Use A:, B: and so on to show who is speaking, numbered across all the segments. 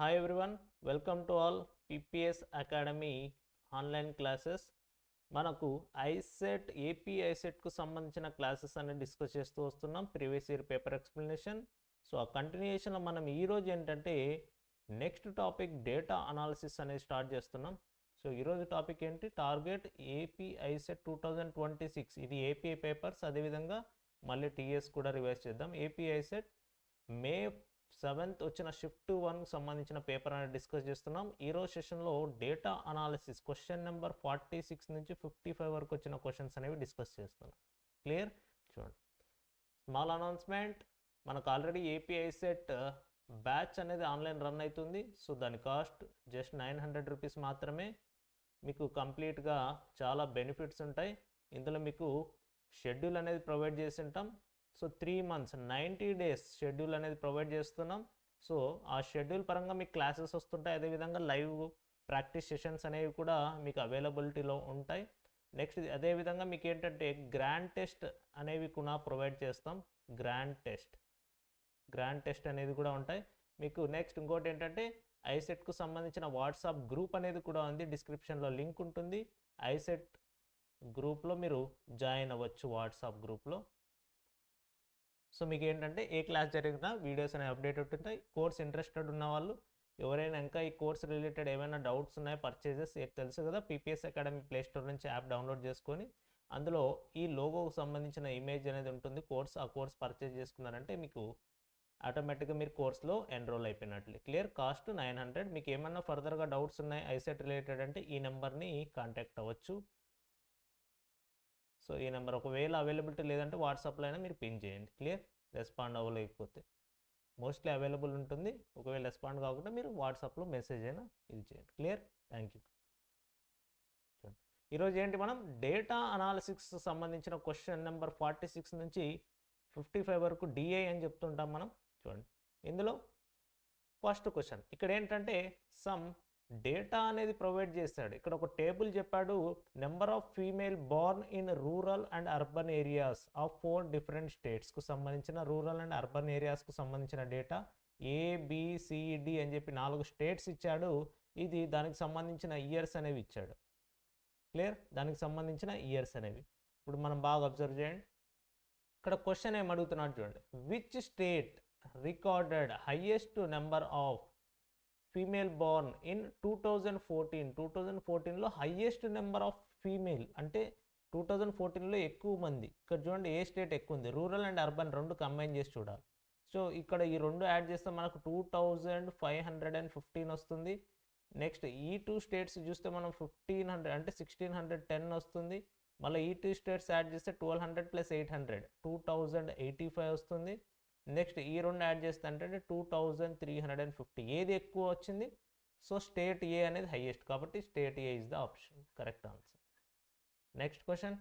A: Hi everyone welcome to all PPS academy online classes మనకు ICET AP ఐసెట్కు సంబంధించిన classes అనేది డిస్కస్ చేస్తూ వస్తున్నాం. Previous year paper explanation so ఆ కంటిన్యూషన్లో మనం ఈరోజు ఏంటంటే నెక్స్ట్ టాపిక్ డేటా అనాలిసిస్ అనేది స్టార్ట్ చేస్తున్నాం. సో ఈరోజు టాపిక్ ఏంటి? Target AP ICET two thousand twenty six ఇది ఏపీఐ పేపర్స్ అదేవిధంగా మళ్ళీ టీఎస్ కూడా రివైజ్ చేద్దాం. ఏపీ ఐసెట్ మే సెవెంత్ వచ్చిన షిఫ్ట్ వన్ సంబంధించిన పేపర్ అనేది డిస్కస్ చేస్తున్నాం. ఈరోజు సెషన్లో data analysis question number forty six నుంచి ఫిఫ్టీ ఫైవ్ వరకు వచ్చిన క్వశ్చన్స్ అనేవి డిస్కస్ చేస్తున్నాం. క్లియర్? చూడండి. Small announcement. మనకు already AP ICET uh, batch అనేది ఆన్లైన్ రన్ అవుతుంది. సో దాని cost just nine hundred rupees మాత్రమే. మీకు కంప్లీట్గా చాలా బెనిఫిట్స్ ఉంటాయి. ఇందులో మీకు షెడ్యూల్ అనేది ప్రొవైడ్ చేసి ఉంటాం. So three months ninety days schedule అనేది ప్రొవైడ్ చేస్తున్నాం. సో ఆ షెడ్యూల్ పరంగా మీకు క్లాసెస్ వస్తుంటాయి. అదేవిధంగా లైవ్ ప్రాక్టీస్ సెషన్స్ అనేవి కూడా మీకు అవైలబిలిటీలో ఉంటాయి. నెక్స్ట్ అదేవిధంగా మీకు ఏంటంటే గ్రాండ్ టెస్ట్ అనేవి కూడా ప్రొవైడ్ చేస్తాం. Grand test. గ్రాండ్ టెస్ట్ అనేది కూడా ఉంటాయి. మీకు నెక్స్ట్ ఇంకోటి ఏంటంటే ఐసెట్కు సంబంధించిన వాట్సాప్ గ్రూప్ అనేది కూడా ఉంది. డిస్క్రిప్షన్లో లింక్ ఉంటుంది. ఐసెట్ గ్రూప్లో మీరు జాయిన్ అవ్వచ్చు వాట్సాప్ గ్రూప్లో సో మీకు ఏంటంటే ఏ క్లాస్ జరిగినా వీడియోస్ అనేవి అప్డేట్ ఉంటుంటాయి. కోర్స్ ఇంట్రెస్టెడ్ ఉన్న వాళ్ళు ఎవరైనా ఇంకా ఈ కోర్స్ రిలేటెడ్ ఏమైనా డౌట్స్ ఉన్నాయో పర్చేజెస్ తెలుసు కదా పీపీఎస్ అకాడమీ ప్లే స్టోర్ నుంచి యాప్ డౌన్లోడ్ చేసుకొని అందులో ఈ లోగోకు సంబంధించిన ఇమేజ్ అనేది ఉంటుంది. కోర్స్ ఆ కోర్స్ పర్చేజ్ చేసుకున్నారంటే మీకు ఆటోమేటిక్గా మీరు కోర్స్లో enrol అయిపోయినట్లు. Clear cost nine hundred. మీకు ఏమన్నా ఫర్దర్గా డౌట్స్ ఉన్నాయి ఐసెట్ రిలేటెడ్ అంటే ఈ నెంబర్ని కాంటాక్ట్ అవ్వచ్చు. సో ఈ నెంబర్ ఒకవేళ అవైలబిలిటీ లేదంటే వాట్సాప్లో అయినా మీరు పిన్ చేయండి. క్లియర్? రెస్పాండ్ అవ్వలేకపోతే మోస్ట్లీ అవైలబుల్ ఉంటుంది. ఒకవేళ రెస్పాండ్ కాకుండా మీరు వాట్సాప్లో మెసేజ్ అయినా ఇది చేయండి. క్లియర్? Thank you. ఈరోజు ఏంటి మనం? డేటా అనాలిసిక్స్ సంబంధించిన క్వశ్చన్ నెంబర్ ఫార్టీ సిక్స్ నుంచి ఫిఫ్టీ ఫైవ్ వరకు డిఏ అని చెప్తుంటాం మనం. చూడండి. ఇందులో ఫస్ట్ క్వశ్చన్. ఇక్కడ ఏంటంటే సమ్ డేటా అనేది ప్రొవైడ్ చేస్తాడు. ఇక్కడ ఒక టేబుల్ చెప్పాడు number of female born in rural and urban areas of four different స్టేట్స్కు సంబంధించిన రూరల్ అండ్ అర్బన్ ఏరియాస్కు సంబంధించిన డేటా ఏబిసిడి అని చెప్పి నాలుగు స్టేట్స్ ఇచ్చాడు. ఇది దానికి సంబంధించిన ఇయర్స్ అనేవి ఇచ్చాడు. క్లియర్ దానికి సంబంధించిన ఇయర్స్ అనేవి. ఇప్పుడు మనం బాగా అబ్జర్వ్ చేయండి. ఇక్కడ క్వశ్చన్ ఏం అడుగుతున్నాడు చూడండి. Which state recorded highest number of female born in two thousand fourteen two thousand ఫోర్టీన్లో హయ్యెస్ట్ నెంబర్ ఆఫ్ ఫీమేల్ అంటే టూ థౌజండ్ ఫోర్టీన్లో ఎక్కువ మంది. ఇక్కడ చూడండి ఏ స్టేట్ ఎక్కువ ఉంది? రూరల్ అండ్ అర్బన్ రెండు కంబైన్ చేసి చూడాలి. సో ఇక్కడ ఈ రెండు యాడ్ చేస్తే మనకు two thousand five hundred and fifteen వస్తుంది. నెక్స్ట్ ఈ టూ స్టేట్స్ చూస్తే మనం ఫిఫ్టీన్ హండ్రెడ్ అంటే సిక్స్టీన్ హండ్రెడ్ టెన్ వస్తుంది. మళ్ళీ ఈ టూ స్టేట్స్ యాడ్ చేస్తే twelve hundred plus eight hundred two thousand eighty five వస్తుంది. నెక్స్ట్ ఈ రెండు యాడ్ చేస్తే అంటే two thousand three hundred and fifty. ఏది ఎక్కువ వచ్చింది? సో స్టేట్ ఏ అనేది హైయెస్ట్ కాబట్టి state A is the option correct answer next question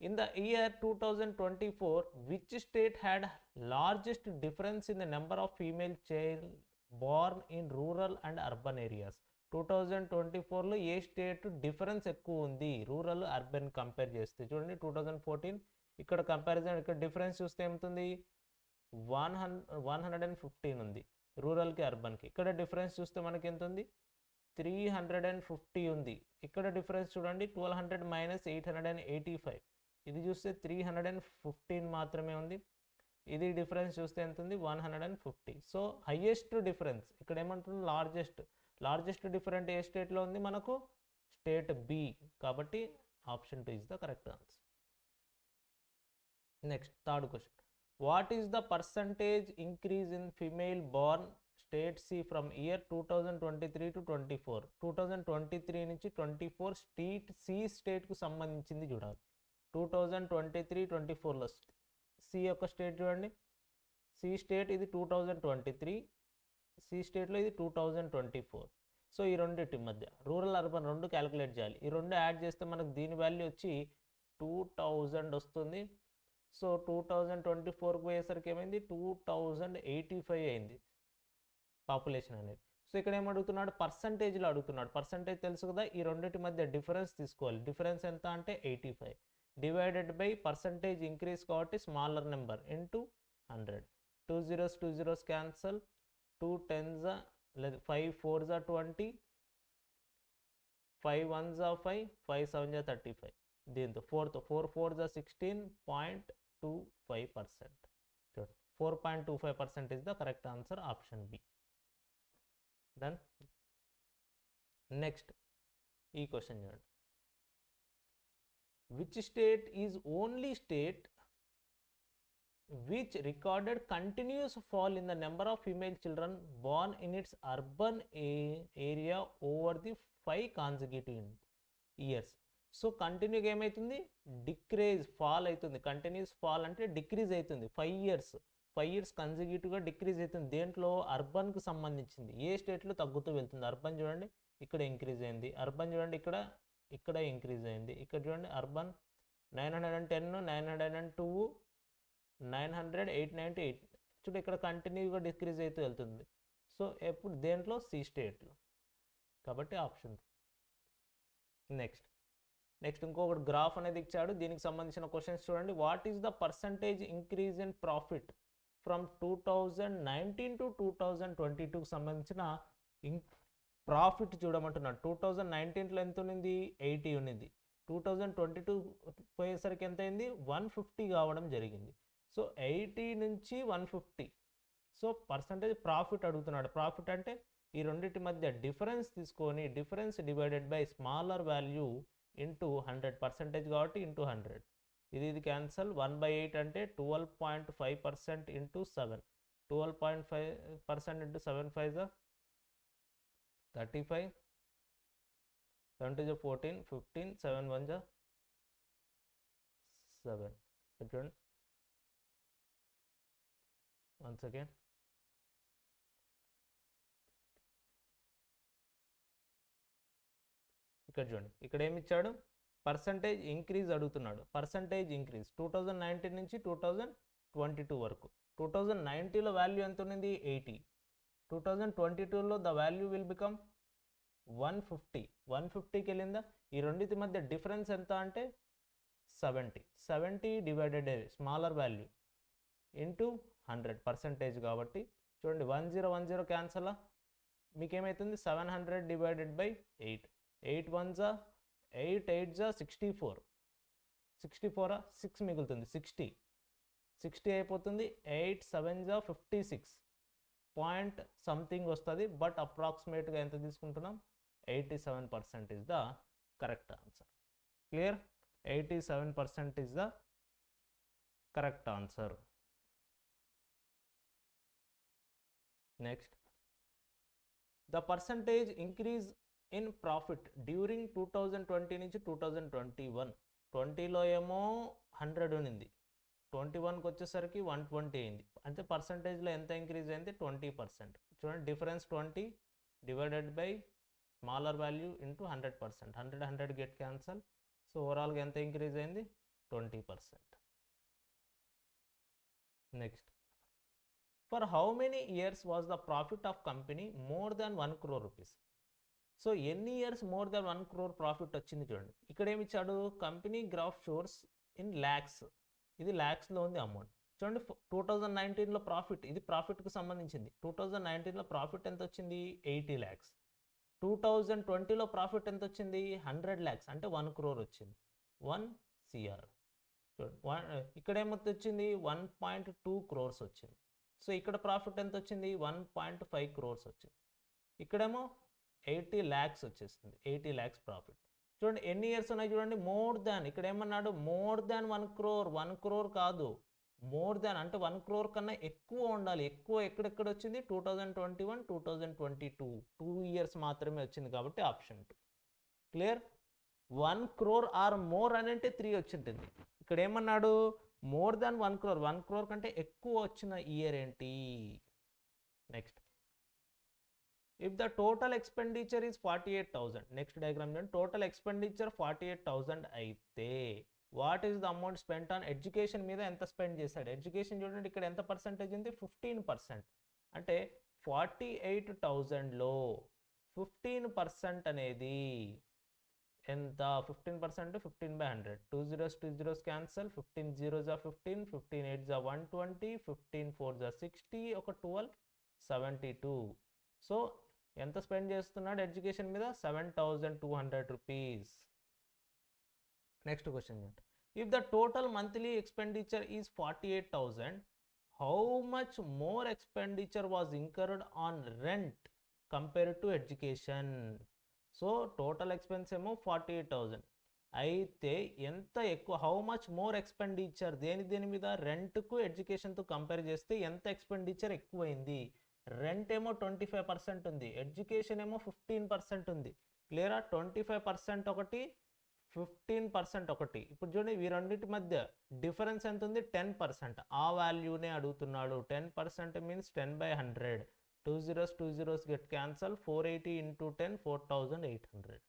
A: in the year two thousand twenty four which state had largest difference in the number of female child born in rural and urban areas two thousand twenty ఫోర్లో ఏ state difference ఎక్కువ ఉంది rural urban compare చేస్తే? చూడండి two thousand fourteen ఇక్కడ comparison ఇక్కడ difference చూస్తే ఏమవుతుంది one hundred one hundred and fifteen ఉంది రూరల్కి అర్బన్కి. ఇక్కడ డిఫరెన్స్ చూస్తే మనకి ఎంత ఉంది త్రీ హండ్రెడ్ అండ్ ఫిఫ్టీ ఉంది. ఇక్కడ డిఫరెన్స్ చూడండి twelve hundred minus eight hundred and eighty five. ఇది చూస్తే త్రీ హండ్రెడ్ అండ్ ఫిఫ్టీన్ మాత్రమే ఉంది. ఇది డిఫరెన్స్ చూస్తే ఎంత ఉంది one hundred and fifty. So highest difference ఇక్కడ ఏమంటుంది? లార్జెస్ట్. లార్జెస్ట్ డిఫరెంట్ ఏ స్టేట్లో ఉంది మనకు? State B. కాబట్టి option two is the correct answer. Next third question. What is the percentage increase in female born state C from year two thousand twenty three to twenty four two thousand twenty three నుంచి twenty four state C స్టేట్కు సంబంధించింది చూడాలి. Two thousand twenty three twenty ఫోర్లో C యొక్క state చూడండి. C state ఇది two thousand twenty three C స్టేట్లో ఇది two thousand twenty four so ఈ రెండింటి మధ్య రూరల్ అర్బన్ రెండు క్యాలిక్యులేట్ చేయాలి. ఈ రెండు యాడ్ చేస్తే మనకు దీని వాల్యూ వచ్చి టూ థౌజండ్ వస్తుంది. సో టూ థౌజండ్ ట్వంటీ ఫోర్కి పోయేసరికి ఏమైంది? టూ థౌజండ్ ఎయిటీ ఫైవ్ అయింది పాపులేషన్ అనేది. సో ఇక్కడ ఏమడుగుతున్నాడు పర్సంటేజ్లో అడుగుతున్నాడు. పర్సంటేజ్ తెలుసు కదా ఈ రెండింటి మధ్య డిఫరెన్స్ తీసుకోవాలి. డిఫరెన్స్ ఎంత అంటే eighty five divided by percentage increase కాబట్టి smaller number into hundred two zeros two zeros cancel two tens లేదు ఫైవ్ ఫోర్ జా ట్వంటీ ఫైవ్ వన్ జా ఫైవ్ ఫైవ్ సెవెన్ జా థర్టీ ఫైవ్ దీంతో ఫోర్త్ ఫోర్ ఫోర్ జా sixteen point 5 percent. So 4.25 percent is the correct answer option B. Then next E question here. Which state is only state which recorded continuous fall in the number of female children born in its urban area over the five consecutive years so కంటిన్యూగా ఏమవుతుంది decrease fall అవుతుంది. Continuous fall అంటే decrease అవుతుంది. Five years five years కన్సిక్యూటివ్గా decrease అవుతుంది. దేంట్లో? అర్బన్కి సంబంధించింది. ఏ స్టేట్లో తగ్గుతూ వెళ్తుంది? అర్బన్ చూడండి ఇక్కడ ఇంక్రీజ్ అయింది. అర్బన్ చూడండి ఇక్కడ ఇక్కడ ఇంక్రీజ్ అయింది. ఇక్కడ చూడండి urban nine hundred and ten nine hundred and two nine hundred eight ninety eight చూడు ఇక్కడ కంటిన్యూగా డిక్రీజ్ అవుతూ వెళ్తుంది. సో ఎప్పుడు? దేంట్లో? సి స్టేట్లో కాబట్టి ఆప్షన్ నెక్స్ట్ నెక్స్ట్ ఇంకొకటి గ్రాఫ్ అనేది ఇచ్చాడు. దీనికి సంబంధించిన క్వశ్చన్స్ చూడండి. What is the percentage increase in profit from two thousand nineteen to two thousand twenty టూకి సంబంధించిన ఇన్ ప్రాఫిట్ చూడమంటున్నాడు. టూ థౌజండ్ నైన్టీన్లో ఎంత ఉన్నింది? ఎయిటీ ఉన్నింది. టూ థౌజండ్ ట్వంటీ టూ పోయేసరికి ఎంత అయింది? వన్ ఫిఫ్టీ కావడం జరిగింది. సో ఎయిటీ నుంచి one fifty so percentage profit అడుగుతున్నాడు. ప్రాఫిట్ అంటే ఈ రెండింటి మధ్య డిఫరెన్స్ తీసుకొని difference divided by smaller value into hundred percentage కాబట్టి ఇంటూ హండ్రెడ్ ఇది ఇది క్యాన్సల్ వన్ బై ఎయిట్ అంటే twelve point five percent into seven twelve point five percent into seven five జా థర్టీ ఫైవ్ సెవెన్ టూ జా fourteen fifteen seven one జా seven చూడండి once again. ఇక్కడ చూడండి. ఇక్కడ ఏమి ఇచ్చాడు పర్సంటేజ్ ఇంక్రీజ్ అడుగుతున్నాడు. Percentage increase two thousand nineteen నుంచి టూ థౌజండ్ ట్వంటీ టూ వరకు టూ థౌజండ్ నైన్టీలో వాల్యూ ఎంత ఉన్నింది? ఎయిటీ టూ థౌజండ్ ట్వంటీ టూలో the value will become one fifty one ఫిఫ్టీకి వెళ్ళిందా ఈ రెండింటి మధ్య డిఫరెన్స్ ఎంత అంటే seventy seventy divided smaller value into hundred percentage కాబట్టి చూడండి వన్ జీరో వన్ జీరో క్యాన్సలా మీకు ఏమవుతుంది seven hundred divided by eight eight one జా ఎయిట్ ఎయిట్ జా సిక్స్టీ ఫోర్. సిక్స్టీ ఫోరా? సిక్స్ మిగులుతుంది. సిక్స్టీ. సిక్స్టీ అయిపోతుంది. ఎయిట్ సెవెన్ జా ఫిఫ్టీ సిక్స్. పాయింట్ సంథింగ్ వస్తుంది బట్ అప్రాక్సిమేట్గా ఎంత తీసుకుంటున్నాం? Eighty seven percent is the correct answer. Clear? Eighty seven percent is the correct answer. Next. The percentage increase in profit during two thousand twenty నుంచి two thousand twenty one ట్వంటీలో ఏమో hundred ఉన్నింది. Twenty వన్కి వచ్చేసరికి one twenty అయింది. అంటే పర్సంటేజ్లో ఎంత increase అయింది? ట్వంటీ పర్సెంట్ చూడండి difference twenty divided by smaller value into hundred percent hundred hundred get cancel so ఓవరాల్గా ఎంత ఇంక్రీజ్ అయింది? Twenty percent next for how many years was the profit of company more than one crore rupees so ఎన్ని years more than one crore profit వచ్చింది చూడండి. ఇక్కడ ఏమి ఇచ్చాడు? Company graph షోర్స్ ఇన్ ల్యాక్స్ ఇది ల్యాక్స్లో ఉంది అమౌంట్. చూడండి టూ థౌజండ్ నైన్టీన్లో ప్రాఫిట్ ఇది ప్రాఫిట్కి సంబంధించింది. టూ థౌజండ్ నైన్టీన్లో ప్రాఫిట్ ఎంత వచ్చింది? ఎయిటీ ల్యాక్స్ టూ థౌజండ్ ట్వంటీలో ప్రాఫిట్ ఎంత వచ్చింది? హండ్రెడ్ ల్యాక్స్ అంటే వన్ క్రోర్ వచ్చింది. One CR. చూడండి వన్ ఇక్కడ ఏమొత్తి వచ్చింది? వన్ పాయింట్ టూ క్రోర్స్ వచ్చింది. సో ఇక్కడ ప్రాఫిట్ ఎంత వచ్చింది? వన్ పాయింట్ ఫైవ్ క్రోర్స్ వచ్చింది. ఇక్కడేమో ఎయిటీ ల్యాక్స్ వచ్చేసింది ఎయిటీ ల్యాక్స్ ప్రాఫిట్. చూడండి ఎన్ని ఇయర్స్ ఉన్నాయి చూడండి మోర్ దాన్ ఇక్కడ ఏమన్నాడు more than one crore one crore కాదు. మోర్ దాన్ అంటే వన్ క్రోర్ కన్నా ఎక్కువ ఉండాలి ఎక్కువ ఎక్కడెక్కడ వచ్చింది? Two thousand twenty one two thousand twenty two. Two years మాత్రమే వచ్చింది కాబట్టి option two. Clear? One crore or more అని అంటే త్రీ వచ్చింటుంది. ఇక్కడ ఏమన్నాడు? More than one crore one crore కంటే ఎక్కువ వచ్చిన ఇయర్ ఏంటి? Next. If the total expenditure is forty eight thousand next diagram చూడండి. Total expenditure forty eight thousand అయితే what is the amount spent on education మీద ఎంత స్పెండ్ చేశాడు? Education చూడండి ఇక్కడ ఎంత పర్సెంటేజ్ ఉంది? ఫిఫ్టీన్ పర్సెంట్ అంటే ఫార్టీ ఎయిట్ థౌజండ్లో ఫిఫ్టీన్ పర్సెంట్ అనేది ఎంత? Fifteen percent fifteen by hundred two zeros two zeros cancel fifteen zero జా ఫిఫ్టీన్ ఫిఫ్టీన్ ఎయిట్ జా వన్ ట్వంటీ ఫిఫ్టీన్ ఫోర్ జా సిక్స్టీ ఒక ట్వెల్వ్ సెవెంటీ టూ సో ఎంత స్పెండ్ చేస్తున్నాడు ఎడ్యుకేషన్ మీద? Seven thousand two hundred rupees. Next question if the total monthly expenditure is forty eight thousand how much more expenditure was incurred on rent compared to education so total expense ఏమో forty eight thousand అయితే ఎంత ఎక్కువ how much more expenditure దేని దేని మీద? రెంట్కు ఎడ్యుకేషన్తో compare చేస్తే ఎంత expenditure ఎక్కువైంది? రెంట్ ఏమో ట్వంటీ ఫైవ్ పర్సెంట్ ఉంది. ఎడ్యుకేషన్ ఏమో ఫిఫ్టీన్ పర్సెంట్ ఉంది. క్లియరా ట్వంటీ ఫైవ్ పర్సెంట్ ఒకటి ఫిఫ్టీన్ పర్సెంట్ ఒకటి. ఇప్పుడు చూడండి ఈ రెండింటి మధ్య డిఫరెన్స్ ఎంత ఉంది? టెన్ పర్సెంట్ ఆ వాల్యూనే అడుగుతున్నాడు. Ten percent means ten by hundred two zeros two zeros get cancel four eighty into ten four thousand eight hundred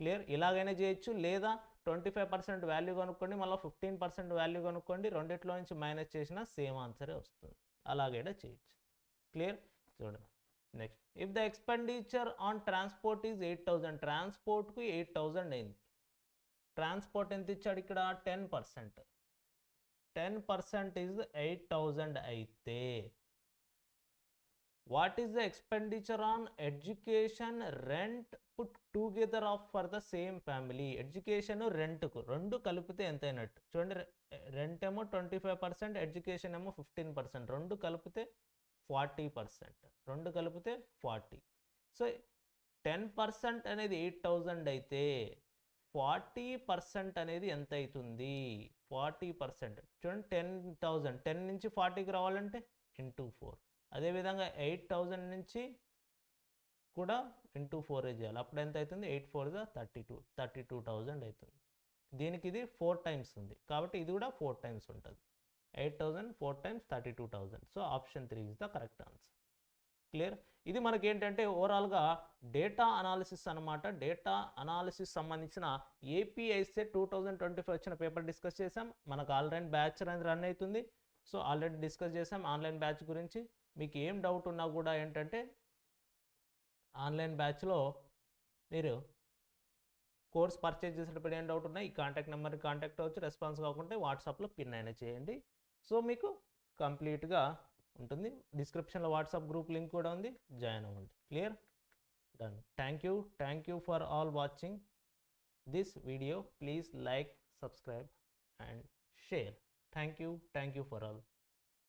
A: clear ఇలాగైనా చేయొచ్చు. లేదా ట్వంటీ ఫైవ్ పర్సెంట్ వాల్యూ కనుక్కోండి మళ్ళీ ఫిఫ్టీన్ పర్సెంట్ వాల్యూ కనుక్కోండి రెండిట్లో నుంచి మైనస్ చేసినా సేమ్ ఆన్సరే వస్తుంది. అలాగైనా చేయొచ్చు. క్లియర్ చూడండి. Next if the expenditure on transport is eight thousand ట్రాన్స్పోర్ట్కు eight thousand అయింది. ట్రాన్స్పోర్ట్ ఎంత ఇచ్చాడు ఇక్కడ? Ten percent ten percent is eight thousand అయితే what is the expenditure on education rent put together of for the same family education రెంట్కు రెండు కలిపితే ఎంత అయినట్టు చూడండి రెంట్ ఏమో ట్వంటీ ఫైవ్ పర్సెంట్ ఎడ్యుకేషన్ ఏమో ఫిఫ్టీన్ పర్సెంట్ రెండు కలిపితే ఫార్టీ పర్సెంట్. రెండు కలిపితే ఫార్టీ. సో టెన్ పర్సెంట్ అనేది ఎయిట్ థౌజండ్ అయితే ఫార్టీ పర్సెంట్ అనేది ఎంత అవుతుంది? Forty percent. చూడండి టెన్ థౌజండ్. టెన్ నుంచి ఫార్టీకి రావాలంటే ఇంటూ ఫోర్. అదేవిధంగా ఎయిట్ థౌజండ్ నుంచి కూడా ఇంటూ ఫోర్ చేయాలి. అప్పుడు ఎంత అవుతుంది? Eight four thirty two. Thirty two thousand అవుతుంది. దీనికి ఇది ఫోర్ టైమ్స్ ఉంది. కాబట్టి ఇది కూడా ఫోర్ టైమ్స్ ఉంటుంది. Eight thousand four times thirty two thousand so option three is the correct answer. Clear? ఇది మనకి ఏంటంటే ఓవరాల్గా డేటా అనాలిసిస్ అనమాట డేటా అనాలిసిస్ సంబంధించిన ఏపీఐసే టూ థౌజండ్ ట్వంటీ ఫైవ్ వచ్చిన పేపర్ డిస్కస్ చేసాం మనకు ఆల్రెడీ బ్యాచ్ అనేది రన్ అవుతుంది. సో ఆల్రెడీ డిస్కస్ చేసాం ఆన్లైన్ బ్యాచ్ గురించి. మీకు ఏం డౌట్ ఉన్నా కూడా ఏంటంటే ఆన్లైన్ బ్యాచ్లో మీరు కోర్స్ పర్చేజ్ చేసేటప్పుడు ఏం డౌట్ ఉన్నాయి ఈ కాంటాక్ట్ నెంబర్కి కాంటాక్ట్ అవ్వచ్చు. రెస్పాన్స్ కాకుంటే వాట్సాప్లో పిన్ అయినా చేయండి. సో మీకు కంప్లీట్గా ఉంటుంది. డిస్క్రిప్షన్లో వాట్సాప్ గ్రూప్ లింక్ కూడా ఉంది. జాయిన్ అవ్వండి. Clear? Done. Thank you. Thank you for all watching this video. Please like subscribe and share. Thank you. Thank you for all.